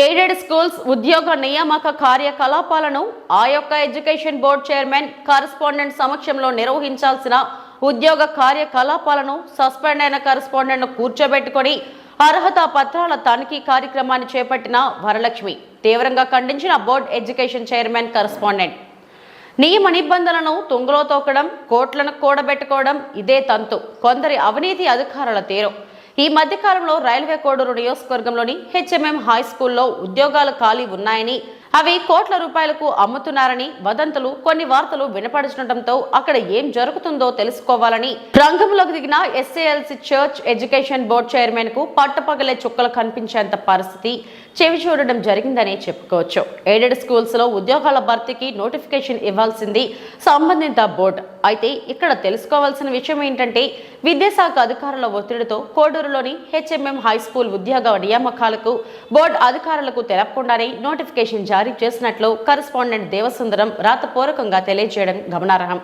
Aided schools ఉద్యోగ నియామక కార్యకలాపాలను ఆ యొక్క ఎడ్యుకేషన్ బోర్డు చైర్మన్ కరస్పాండెంట్ సమక్షంలో నిర్వహించాల్సిన ఉద్యోగ కార్యకలాపాలను సస్పెండ్ అయిన కరస్పాండెంట్ కూర్చోబెట్టుకొని అర్హత పత్రాల తనిఖీ కార్యక్రమాన్ని చేపట్టిన వరలక్ష్మి తీవ్రంగా ఖండించిన బోర్డు ఎడ్యుకేషన్ చైర్మన్ కరస్పాండెంట్. నియమ నిబంధనలను తుంగలో తోకడం కోట్లను కూడబెట్టుకోవడం ఇదే తంతు. కొందరి అవినీతి అధికారుల తీరు. ఈ మధ్యకాలంలో రైల్వే కోడూరు నియోజకవర్గంలోని హెచ్ఎంఎం హై స్కూల్లో ఉద్యోగాలు ఖాళీ ఉన్నాయని అవి కోట్ల రూపాయలకు అమ్ముతున్నారని వదంతులు కొన్ని వార్తలు వినపడుతుండటంతో అక్కడ ఏం జరుగుతుందో తెలుసుకోవాలని రంగంలోకి దిగిన ఎస్ఏఎల్సి చర్చ్ ఎడ్యుకేషన్ బోర్డు చైర్మన్కు పట్టపగలే చుక్కలు కనిపించేంత పరిస్థితి చెవి చూడడం జరిగిందని చెప్పుకోవచ్చు. ఎయిడెడ్ స్కూల్స్లో ఉద్యోగాల భర్తీకి నోటిఫికేషన్ ఇవ్వాల్సింది సంబంధిత బోర్డు. అయితే ఇక్కడ తెలుసుకోవాల్సిన విషయం ఏంటంటే విద్యాశాఖ అధికారుల ఒత్తిడితో కోడూరులోని హెచ్ఎంఎం హై స్కూల్ ఉద్యోగ నియామకాలకు బోర్డు అధికారులకు తెలపకుండానే నోటిఫికేషన్ జారీ చేసినట్లు కరెస్పాండెంట్ దేవసుందరం రాతపూర్వకంగా తెలియజేయడం గమనార్హం.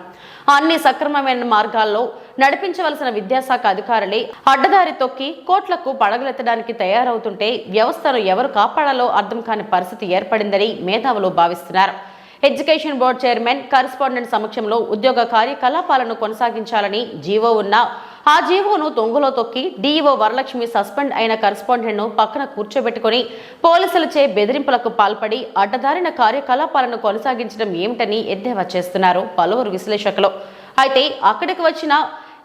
అన్ని సక్రమమైన మార్గాల్లో నడిపించవలసిన విద్యాశాఖ అధికారులే అడ్డదారి తొక్కి కోట్లకు పడగలెత్తడానికి తయారవుతుంటే వ్యవస్థను ఎవరు కాపాడాలో అర్థం కాని పరిస్థితి ఏర్పడిందని మేధావులు భావిస్తున్నారు. ఎడ్యుకేషన్ బోర్డు చైర్మన్ కరెస్పాండెంట్ సమక్షంలో ఉద్యోగ కార్యకలాపాలను కొనసాగించాలని జీవో ఉన్నా ఆ జీవోను తొంగలో తొక్కి డీఈఓ వరలక్ష్మి సస్పెండ్ అయిన కరెస్పాండెంట్ను పక్కన కూర్చోబెట్టుకుని పోలీసులచే బెదిరింపులకు పాల్పడి అడ్డదారిన కార్యకలాపాలను కొనసాగించడం ఏమిటని ఎద్దేవా చేస్తున్నారు పలువురు విశ్లేషకులు. అయితే అక్కడికి వచ్చిన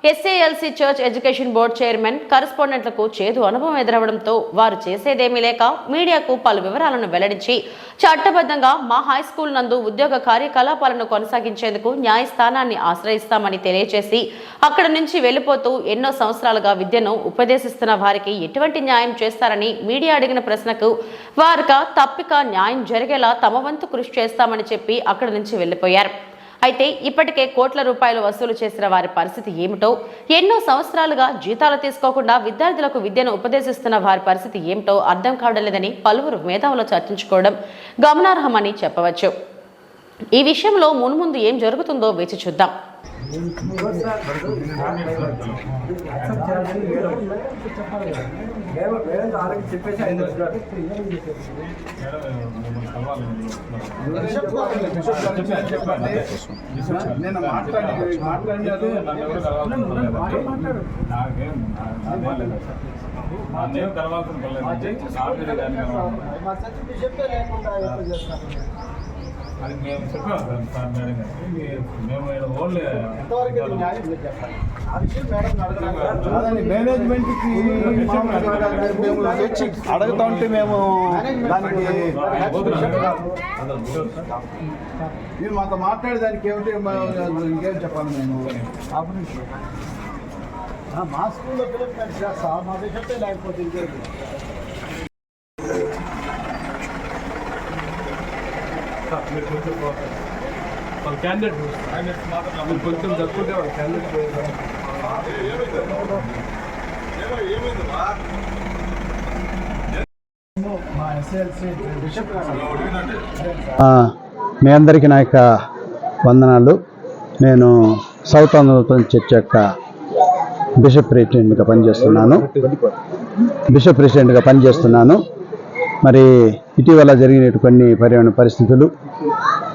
SALC church education board chairman కరెస్పాండెంట్లకు చేదు అనుభవం ఎదురవడంతో వారు చేసేదేమీ లేక మీడియాకు పలు వివరాలను వెల్లడించి చట్టబద్ధంగా మా హై స్కూల్ నందు ఉద్యోగ కార్యకలాపాలను కొనసాగించేందుకు న్యాయస్థానాన్ని ఆశ్రయిస్తామని తెలియజేసి అక్కడ నుంచి వెళ్ళిపోతూ ఎన్నో సంవత్సరాలుగా విద్యను ఉపదేశిస్తున్న వారికి ఎటువంటి న్యాయం చేస్తారని మీడియా అడిగిన ప్రశ్నకు వారిక తప్పిక న్యాయం జరిగేలా తమ వంతు కృషి చేస్తామని చెప్పి అక్కడి నుంచి వెళ్ళిపోయారు అయితే ఇప్పటికే కోట్ల రూపాయలు వసూలు చేసిన వారి పరిస్థితి ఏమిటో ఎన్నో సంవత్సరాలుగా జీతాలు తీసుకోకుండా విద్యార్థులకు విద్యను ఉపదేశిస్తున్న వారి పరిస్థితి ఏమిటో అర్థం కావడం లేదని పలువురు మేధావులు చర్చించుకోవడం గమనార్హమని చెప్పవచ్చు. ఈ విషయంలో మున్ముందు ఏం జరుగుతుందో వేచి చూద్దాం. నేను మాట్లాడి మాట్లాడినారు నాకేం నన్నేం కలవాల్సిన పర్లేదు నాకు కానీ అది మేము సార్ సార్ మేడం గారికి మేము ఓన్లీ మేనేజ్మెంట్ అడుగుతా ఉంటే మేము దానికి మీరు మాతో మాట్లాడేదానికి ఏమిటి? ఇంకేం చెప్పాలి మేము? మా స్కూల్లో పిల్లలు చేస్తా మా చెప్తే లేకపోతే ఇంకేంటి మీరు కొంచెం వాళ్ళ క్యాండిడేట్ క్యాండిడేట్ కొంచెం తక్కువ వాళ్ళ క్యాండిడేట్ మీ అందరికీ నా యొక్క వందనాలు. నేను సౌత్ ఆంధ్రప్రదేశ్ చర్చ్ యొక్క బిషప్ ప్రెసిడెంట్గా పనిచేస్తున్నాను. బిషప్ ప్రెసిడెంట్గా పనిచేస్తున్నాను. మరి ఇటీవల జరిగిన కొన్ని పర్యావరణ పరిస్థితులు.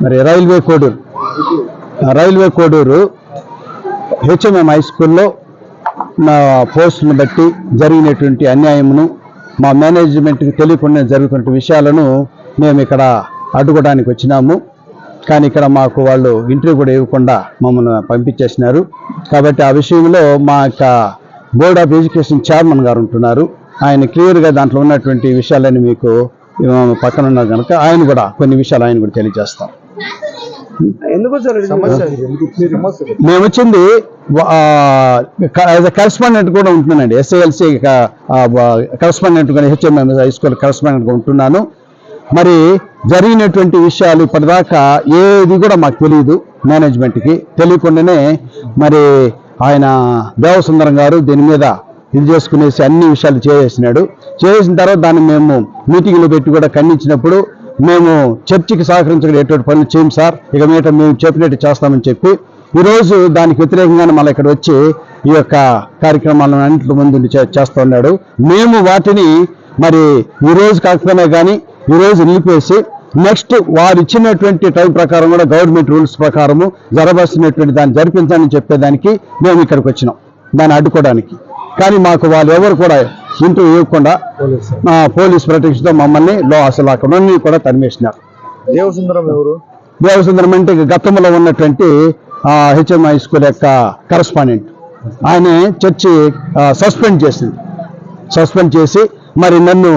మరి railway Koduru railway Koduru HMM high స్కూల్లో నా పోస్టును బట్టి జరిగినటువంటి అన్యాయమును మా మేనేజ్మెంట్కి తెలియకుండా జరుగుతున్న విషయాలను మేము ఇక్కడ అడ్డుకోవడానికి వచ్చినాము. కానీ ఇక్కడ మాకు వాళ్ళు ఇంటర్వ్యూ కూడా ఇవ్వకుండా మమ్మల్ని పంపించేసినారు. కాబట్టి ఆ విషయంలో మా యొక్క బోర్డ్ ఆఫ్ ఎడ్యుకేషన్ చైర్మన్ గారు ఉంటున్నారు. ఆయన క్లియర్గా దాంట్లో ఉన్నటువంటి విషయాలన్నీ మీకు పక్కన ఉన్నారు కనుక ఆయన కూడా కొన్ని విషయాలు ఆయన కూడా తెలియజేస్తారు మేము వచ్చింది కరెస్పాండెంట్ కూడా ఉంటున్నానండి. ఎస్ఏఎల్సి కరెస్పాండెంట్ కూడా హెచ్ఎంఎం హై స్కూల్ కరెస్పాండెంట్గా ఉంటున్నాను. మరి జరిగినటువంటి విషయాలు ఇప్పటిదాకా ఏది కూడా మాకు తెలియదు మేనేజ్మెంట్కి తెలియకుండానే మరి ఆయన దేవసుందరం గారు దీని మీద ఇది చేసుకునేసి అన్ని విషయాలు చేసేసినాడు. చేసిన తర్వాత దాన్ని మేము మీటింగ్లు పెట్టి కూడా ఖండించినప్పుడు మేము చర్చికి సహకరించడం ఎటువంటి పనులు చేయం సార్. ఇక మీద మేము చెప్పినట్టు చేస్తామని చెప్పి ఈరోజు దానికి వ్యతిరేకంగానే మళ్ళీ ఇక్కడ వచ్చి ఈ యొక్క కార్యక్రమాలను అన్నింటి ముందు చేస్తూ ఉన్నాడు. మేము వాటిని మరి ఈరోజు కాకపోయినా కానీ ఈరోజు నిలిపేసి నెక్స్ట్ వారు ఇచ్చినటువంటి టైం ప్రకారం కూడా గవర్నమెంట్ రూల్స్ ప్రకారము జరగాల్సినటువంటి దాన్ని జరిపించాలని చెప్పేదానికి మేము ఇక్కడికి వచ్చినాం. దాన్ని అడ్డుకోవడానికి. కానీ మాకు వాళ్ళు ఎవరు కూడా ఇంటర్వ్యూ ఇవ్వకుండా పోలీస్. ప్రొటెక్షన్తో మమ్మల్ని లో అసలు అక్కడ నుండి కూడా తరిమేసినారు. దేవసుందరం ఎవరు? దేవసుందరం అంటే గతంలో ఉన్నటువంటి హెచ్ఎంఐ స్కూల్ యొక్క కరస్పాండెంట్. ఆయన చర్చి సస్పెండ్ చేసింది. సస్పెండ్ చేసి మరి నన్ను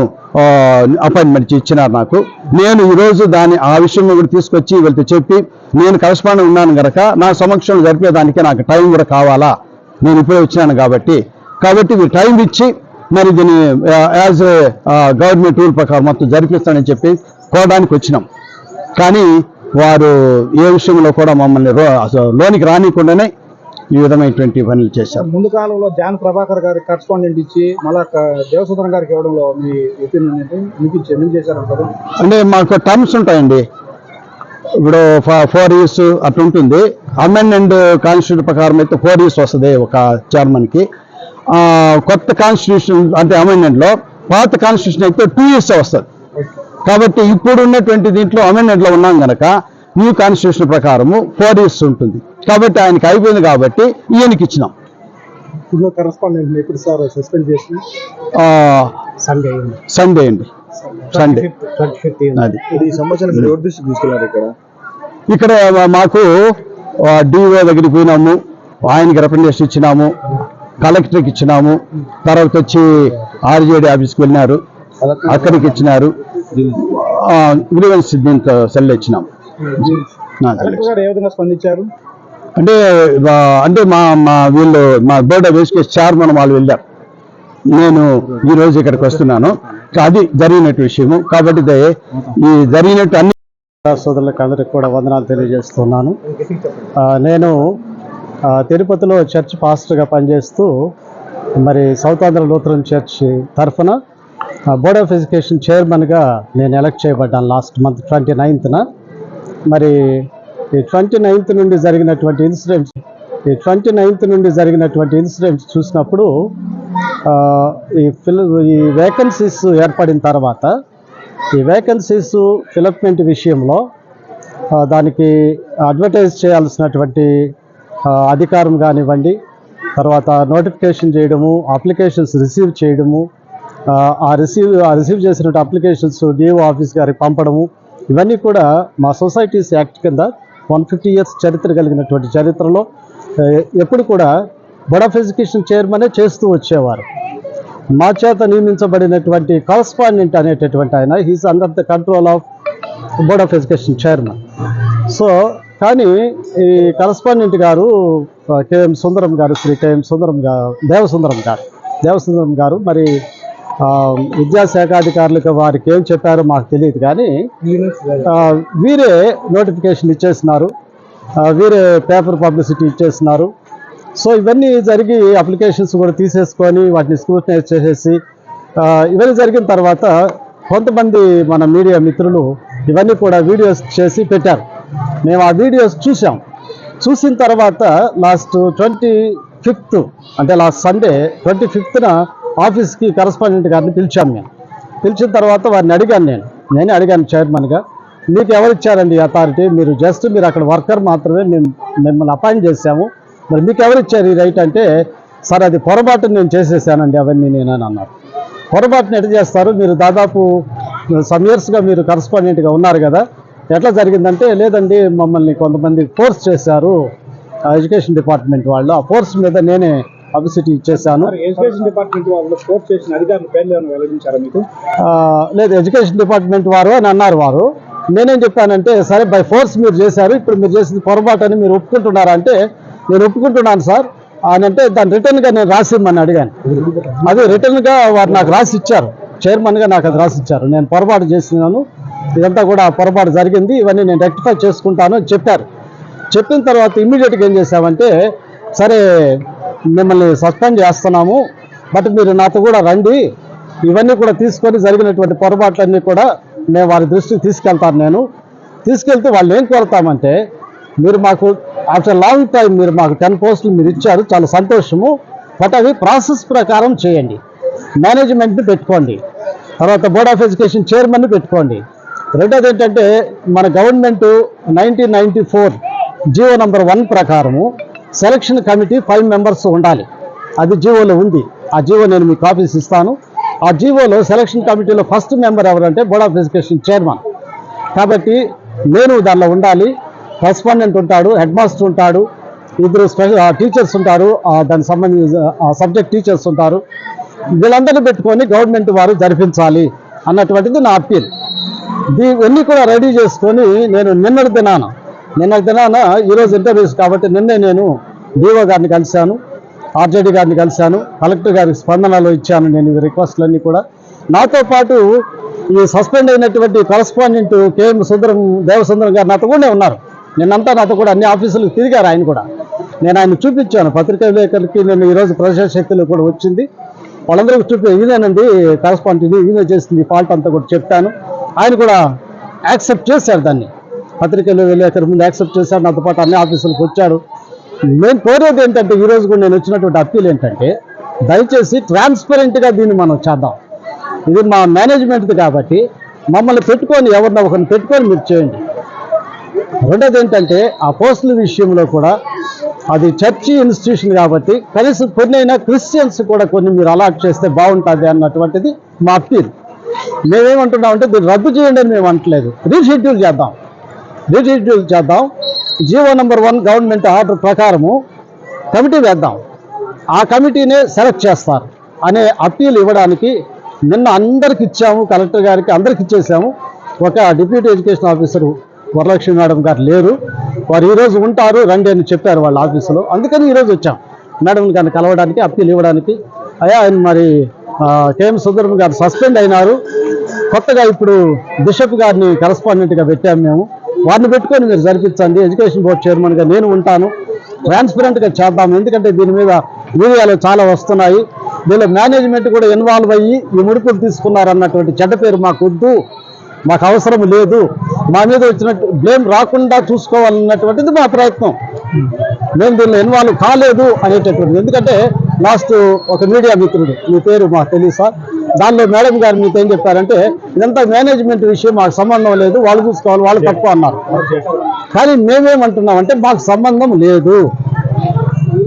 అపాయింట్మెంట్ ఇచ్చినారు నాకు. నేను ఈరోజు దాని ఆ విషయం కూడా తీసుకొచ్చి వీళ్ళతో చెప్పి నేను కరస్పాండెంట్ ఉన్నాను కనుక నా సమక్షంలో జరిపేదానికి నాకు టైం కూడా కావాలా? నేను ఇప్పుడే వచ్చినాను కాబట్టి కాబట్టి మీరు టైం ఇచ్చి మరి దీన్ని యాజ్ గవర్నమెంట్ రూల్ ప్రకారం మొత్తం జరిపిస్తానని చెప్పి కోరడానికి వచ్చినాం. కానీ వారు ఏ విషయంలో కూడా మమ్మల్ని లోనికి రానికుండానే ఈ విధమైనటువంటి పనులు చేశారు. ముందు కాలంలో జాన్ ప్రభాకర్ గారి కరస్పాండెంట్ ఇచ్చి మళ్ళా దేవసుందరం గారికి ఇవ్వడంలో మీ ఒపీనియన్ ఏంటి? మీకు ఇచ్చి చేశారంటారు అంటే మాకు టర్మ్స్ ఉంటాయండి. ఇప్పుడు ఫోర్ ఇయర్స్ అట్లా ఉంటుంది అమెండెంట్ కాన్స్టిట్యూషన్ ప్రకారం అయితే ఫోర్ ఇయర్స్ వస్తుంది ఒక చైర్మన్కి కొత్త కాన్స్టిట్యూషన్ అంటే అమెండెంట్లో పాత కాన్స్టిట్యూషన్ అయితే టూ ఇయర్స్ వస్తుంది. కాబట్టి ఇప్పుడు ఉన్నటువంటి దీంట్లో అమెండెంట్లో ఉన్నాం కనుక న్యూ కాన్స్టిట్యూషన్ ప్రకారము ఫోర్ ఇయర్స్ ఉంటుంది. కాబట్టి ఆయనకి అయిపోయింది కాబట్టి ఈయనకి ఇచ్చినాం. ఇప్పుడు కరస్పాండెంట్ ఎప్పుడు సార్ సస్పెండ్ చేసి సండే సండే అండి. సండే అది తీసుకెళ్ళారు ఇక్కడ. ఇక్కడ మాకు డిఓ దగ్గరికి పోయినాము. ఆయనకి రిప్రజెంటేషన్ ఇచ్చినాము. కలెక్టర్కి ఇచ్చినాము. తర్వాత వచ్చి ఆర్జేడీ ఆఫీస్కి వెళ్ళినారు. అక్కడికి ఇచ్చినారు. గ్రీవెన్స్ దీంతో సెల్ ఇచ్చినాము స్పందించారు? అంటే అంటే మా మా వీళ్ళు మా బోర్డ్ ఆఫ్ ఎడ్యుకేషన్ చైర్మన్ వాళ్ళు వెళ్ళారు. నేను ఈ రోజు ఇక్కడికి వస్తున్నాను. అది జరిగినట్టు విషయము. కాబట్టి ఈ జరిగినట్టు అన్ని సోదరులకు అందరికి కూడా వందనాలు తెలియజేస్తున్నాను. నేను తిరుపతిలో చర్చ్ పాస్టర్గా పనిచేస్తూ మరి సౌత్ ఆంధ్ర లూథరన్ చర్చ్ తరఫున బోర్డ్ ఆఫ్ ఎడ్యుకేషన్ చైర్మన్గా నేను ఎలక్ట్ చేయబడ్డాను లాస్ట్ మంత్ ట్వంటీ నైన్త్న. మరి ఈ ట్వంటీ నైన్త్ నుండి జరిగినటువంటి ఇన్సిడెంట్స్ ఈ ట్వంటీ నైన్త్ నుండి జరిగినటువంటి ఇన్సిడెంట్స్ చూసినప్పుడు ఈ ఫిల్ ఈ వేకెన్సీస్ ఏర్పడిన తర్వాత ఈ వేకెన్సీస్ ఫిలప్మెంట్ విషయంలో దానికి అడ్వర్టైజ్ చేయాల్సినటువంటి అధికారం కానివ్వండి తర్వాత నోటిఫికేషన్ చేయడము అప్లికేషన్స్ రిసీవ్ చేయడము ఆ, రిసీవ్ ఆ రిసీవ్ చేసినట్టు అప్లికేషన్స్ డిఓ ఆఫీస్ గారికి పంపడము ఇవన్నీ కూడా మా సొసైటీస్ యాక్ట్ కింద వన్ ఫిఫ్టీ ఇయర్స్ చరిత్ర కలిగినటువంటి చరిత్రలో ఎప్పుడు కూడా బోర్డ్ ఆఫ్ ఎడ్యుకేషన్ చైర్మనే చేస్తూ వచ్చేవారు. మా చేత నియమించబడినటువంటి కరస్పాండెంట్ అనేటటువంటి ఆయన he's under the control of board of education chairman so కానీ ఈ కరస్పాండెంట్ గారు కేఎం సుందరం గారు శ్రీ కేఎం సుందరం గారు దేవసుందరం గారు. దేవసుందరం గారు మరి ఆ, విద్యాశాఖ అధికారులకు వారికి ఏం చెప్పారో మాకు తెలియదు కానీ వీరే నోటిఫికేషన్ ఇచ్చేసినారు. వీరే పేపర్ పబ్లిసిటీ ఇచ్చేసినారు. సో ఇవన్నీ జరిగి అప్లికేషన్స్ కూడా తీసేసుకొని వాటిని స్క్రూటనైజ్ చేసేసి ఇవన్నీ జరిగిన తర్వాత కొంతమంది మన మీడియా మిత్రులు ఇవన్నీ కూడా వీడియోస్ చేసి పెట్టారు. మేము ఆ వీడియోస్ చూసాం చూసిన తర్వాత లాస్ట్ ట్వంటీ ఫిఫ్త్ అంటే లాస్ట్ సండే ట్వంటీ ఫిఫ్త్న ఆఫీస్కి కరస్పాండెంట్ గారిని పిలిచాం మేము. పిలిచిన తర్వాత వారిని అడిగాను నేను. నేనే అడిగాను చైర్మన్గా మీకు ఎవరు ఇచ్చారండి అథారిటీ? మీరు జస్ట్ మీరు అక్కడ వర్కర్ మాత్రమే మేము మిమ్మల్ని అపాయింట్ చేశాము. మరి మీకు ఎవరు ఇచ్చారు ఈ రైట్ అంటే సార్ అది పొరపాటు నేను చేసేసానండి అవన్నీ నేనని అన్నారు. పొరపాటును ఎట్లా చేస్తారు? మీరు దాదాపు సమ్ ఇయర్స్గా మీరు కరస్పాండెంట్గా ఉన్నారు కదా ఎట్లా జరిగిందంటే లేదండి మమ్మల్ని కొంతమంది ఫోర్స్ చేశారు. ఎడ్యుకేషన్ డిపార్ట్మెంట్ వాళ్ళు. ఆ ఫోర్స్ మీద నేనే పబ్లిసిటీ ఇచ్చేసాను ఎడ్యుకేషన్ డిపార్ట్మెంట్ వాళ్ళు కోర్స్ చేసిన అధికారుల పేర్లు వెల్లడించారా మీకు? లేదు ఎడ్యుకేషన్ డిపార్ట్మెంట్ వారు అని అన్నారు వారు. నేనేం చెప్పానంటే సరే బై ఫోర్స్ మీరు చేశారు. ఇప్పుడు మీరు చేసింది పొరపాటు అని మీరు ఒప్పుకుంటున్నారా అంటే నేను ఒప్పుకుంటున్నాను సార్. అని అంటే దాని రిటర్న్గా నేను రాసి ఇమ్మని అడిగాను. అది రిటర్న్గా వారు నాకు రాసి ఇచ్చారు చైర్మన్గా నాకు అది రాసి ఇచ్చారు నేను పొరపాటు చేసినాను. ఇదంతా కూడా పొరపాటు జరిగింది. ఇవన్నీ నేను రెక్టిఫై చేసుకుంటాను అని చెప్పారు. చెప్పిన తర్వాత ఇమ్మీడియట్గా ఏం చేశామంటే సరే మిమ్మల్ని సస్పెండ్ చేస్తున్నాము బట్ మీరు నాతో కూడా రండి. ఇవన్నీ కూడా తీసుకొని జరిగినటువంటి పొరపాట్లన్నీ కూడా నేను వారి దృష్టికి తీసుకెళ్తాను నేను. తీసుకెళ్తే వాళ్ళు ఏం కోరుతామంటే మీరు మాకు ఆఫ్టర్ లాంగ్ టైం మీరు మాకు టెన్ పోస్టులు మీరు ఇచ్చారు చాలా సంతోషము. బట్ అవి ప్రాసెస్ ప్రకారం చేయండి. మేనేజ్మెంట్ని పెట్టుకోండి. తర్వాత బోర్డ్ ఆఫ్ ఎడ్యుకేషన్ చైర్మన్ని పెట్టుకోండి. రెండోది ఏంటంటే మన government nineteen ninety four GO number one ప్రకారము సెలక్షన్ కమిటీ ఫైవ్ మెంబర్స్ ఉండాలి. అది జీవోలో ఉంది. ఆ జీవో నేను మీకు కాపీస్ ఇస్తాను. ఆ జీవోలో సెలక్షన్ కమిటీలో ఫస్ట్ మెంబర్ ఎవరంటే బోర్డ్ ఆఫ్ ఎడ్యుకేషన్ చైర్మన్. కాబట్టి నేను దానిలో ఉండాలి. కరెస్పాండెంట్ ఉంటాడు హెడ్ మాస్టర్ ఉంటాడు ఇద్దరు స్పెషల్ టీచర్స్ ఉంటారు దానికి సంబంధించిన సబ్జెక్ట్ టీచర్స్ ఉంటారు. వీళ్ళందరినీ పెట్టుకొని గవర్నమెంట్ వారు జరిపించాలి అన్నటువంటిది నా అప్పీల్. ఇవన్నీ కూడా రెడీ చేసుకొని నేను నిన్నటి దినాన నిన్నటి దినాన ఈరోజు ఇంటర్వ్యూస్ కాబట్టి నిన్నే నేను డిఓ గారిని కలిశాను ఆర్జేడీ గారిని కలిశాను కలెక్టర్ గారికి స్పందనలో ఇచ్చాను నేను ఈ రిక్వెస్ట్లన్నీ కూడా. నాతో పాటు ఈ సస్పెండ్ అయినటువంటి కరస్పాండెంట్ కేఎం సుందరం దేవసుందరం గారు నాతో కూడా ఉన్నారు. నిన్నంతా నాతో కూడా అన్ని ఆఫీసులకు తిరిగారు ఆయన కూడా. నేను ఆయన చూపించాను పత్రికా విలేకరులకి నేను ఈరోజు ప్రజాశక్తిలో కూడా వచ్చింది. వాళ్ళందరికీ చూపి ఇదేనండి కరస్పాండెంట్ ఇది ఈమె చేసింది ఫాల్ట్ అంతా కూడా చెప్పాను. ఆయన కూడా యాక్సెప్ట్ చేశారు దాన్ని. పత్రికలు విలేకరు ముందు యాక్సెప్ట్ చేశారు. నాతో పాటు అన్ని ఆఫీసులకు వచ్చాడు. నేను కోరేది ఏంటంటే ఈరోజు కూడా నేను వచ్చినటువంటి అప్పీల్ ఏంటంటే దయచేసి ట్రాన్స్పరెంట్గా దీన్ని మనం చేద్దాం. ఇది మా మేనేజ్మెంట్ది కాబట్టి మమ్మల్ని పెట్టుకొని ఎవరినో ఒకరిని పెట్టుకొని మీరు చేయండి. రెండోది ఏంటంటే ఆ పోస్టుల విషయంలో కూడా అది చర్చి ఇన్స్టిట్యూషన్ కాబట్టి కనీసం కొన్ని అయినా క్రిస్టియన్స్ కూడా కొన్ని మీరు అలాట్ చేస్తే బాగుంటుంది అన్నటువంటిది మా అప్పీల్ మేమేమంటున్నామంటే దీన్ని రద్దు చేయండి అని మేము అంటలేదు రీషెడ్యూల్ చేద్దాం. రీషెడ్యూల్ చేద్దాం. GO number one government order ప్రకారము కమిటీ వేద్దాం. ఆ కమిటీనే సెలెక్ట్ చేస్తారు అనే అప్పీల్ ఇవ్వడానికి నిన్న అందరికి ఇచ్చాము కలెక్టర్ గారికి అందరికి ఇచ్చేసాము. ఒక deputy education officer Varalakshmi madam గారు లేరు. వారు ఈరోజు ఉంటారు రండి అని చెప్పారు వాళ్ళ ఆఫీసులో. అందుకని ఈరోజు వచ్చాం. మేడం గారిని కలవడానికి అప్పీల్ ఇవ్వడానికి. అయ్యా ఆయన మరి కేఎం సుందరం గారు సస్పెండ్ అయినారు. కొత్తగా ఇప్పుడు బిషప్ గారిని కరస్పాండెంట్గా పెట్టాము మేము. వారిని పెట్టుకొని మీరు జరిపించండి. ఎడ్యుకేషన్ బోర్డ్ చైర్మన్గా నేను ఉంటాను. ట్రాన్స్పరెంట్గా చేద్దాం. ఎందుకంటే దీని మీద మీడియాలో చాలా వస్తున్నాయి. దీనిలో మేనేజ్మెంట్ కూడా ఇన్వాల్వ్ అయ్యి ఈ ముడుపులు తీసుకున్నారన్నటువంటి చెడ్డ పేరు మాకు వద్దు మాకు అవసరం లేదు. మా మీద వచ్చినట్టు బ్లేమ్ రాకుండా చూసుకోవాలన్నటువంటిది మా ప్రయత్నం. మేము దీనిలో ఇన్వాల్వ్ కాలేదు అనేటటువంటిది. ఎందుకంటే లాస్ట్ ఒక మీడియా మిత్రుడు మీ పేరు మాకు తెలుసా? దానిలో మేడం గారు మీతో ఏం చెప్పారంటే ఇదంతా మేనేజ్మెంట్ విషయం మాకు సంబంధం లేదు వాళ్ళు చూసుకోవాలి వాళ్ళు తక్కువ అన్నారు. కానీ మేమేమంటున్నామంటే మాకు సంబంధం లేదు.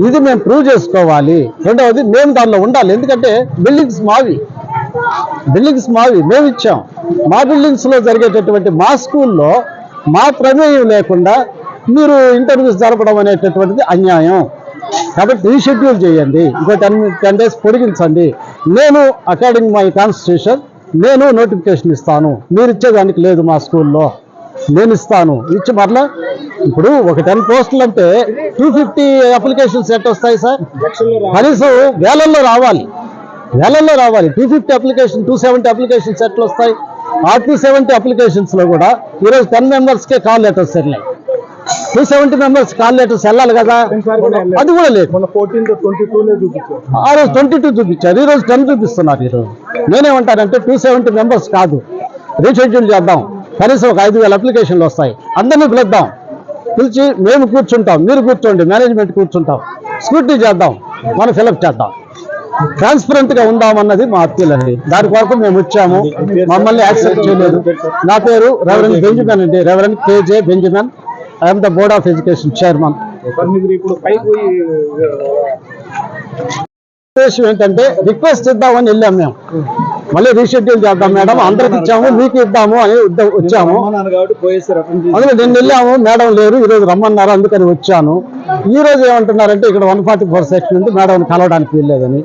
ఇది మేము ప్రూవ్ చేసుకోవాలి. రెండవది మేము దానిలో ఉండాలి. ఎందుకంటే బిల్డింగ్స్ మావి. బిల్డింగ్స్ మావి మేము ఇచ్చాం మా బిల్డింగ్స్లో జరిగేటటువంటి మా స్కూల్లో మా ప్రమేయం లేకుండా మీరు ఇంటర్వ్యూస్ జరపడం అనేటటువంటిది అన్యాయం. కాబట్టి రీషెడ్యూల్ చేయండి. ఇంకో టెన్ టెన్ డేస్ పొడిగించండి. నేను అకార్డింగ్ మై కాన్స్టిట్యూషన్ నేను నోటిఫికేషన్ ఇస్తాను. మీరు ఇచ్చేదానికి లేదు మా స్కూల్లో. నేను ఇస్తాను. ఇచ్చి మరలా ఇప్పుడు ఒక టెన్ పోస్టులు అంటే టూ ఫిఫ్టీ అప్లికేషన్స్ ఎట్ వస్తాయి సార్? కనీసం వేలల్లో రావాలి. వేలల్లో రావాలి. Two fifty application two seventy applications ఎట్లా వస్తాయి. ఆ టూ సెవెంటీ అప్లికేషన్స్లో కూడా ఈరోజు టెన్ మెంబర్స్కే కాల్ లెటర్స్ వెళ్ళాయి. Two seventy members call letters వెళ్ళాలి కదా? అది కూడా లేదు. ఆ రోజు ట్వంటీ టూ చూపించారు. ఈ రోజు టెన్ చూపిస్తున్నారు ఈరోజు. నేనేమంటానంటే టూ సెవెంటీ మెంబర్స్ కాదు. రీషెడ్యూల్ చేద్దాం. కనీసం ఒక ఐదు వేల అప్లికేషన్లు వస్తాయి. అందరినీ పిలుద్దాం. పిలిచి మేము కూర్చుంటాం. మీరు కూర్చోండి. మేనేజ్మెంట్ కూర్చుంటాం. స్కూటీ చేద్దాం. మనం ఫిలప్ చేద్దాం. ట్రాన్స్పరెంట్గా ఉందామన్నది మా అప్పీల్ అండి. దాని కొరకు మేము వచ్చాము. మమ్మల్ని యాక్సెప్ట్ చేయలేదు. నా పేరు రెవరెండ్ బెంజమిన్ అండి. Reverend K J Benjamin I'm the board of education chairman ఉద్దేశం ఏంటంటే రిక్వెస్ట్ ఇద్దామని వెళ్ళాం మేము. మళ్ళీ రీషెడ్యూల్ చేద్దాం మేడం. అందరికి ఇచ్చాము. మీకు ఇద్దాము అని వచ్చాము. అందుకే నేను వెళ్ళాము. మేడం లేరు. ఈ రోజు రమ్మన్నారు. అందుకని వచ్చాను. ఈ రోజు ఏమంటున్నారంటే ఇక్కడ వన్ ఫార్టీ ఫోర్ సెక్షన్ ఉంది. మేడం కలవడానికి వెళ్ళలేదని.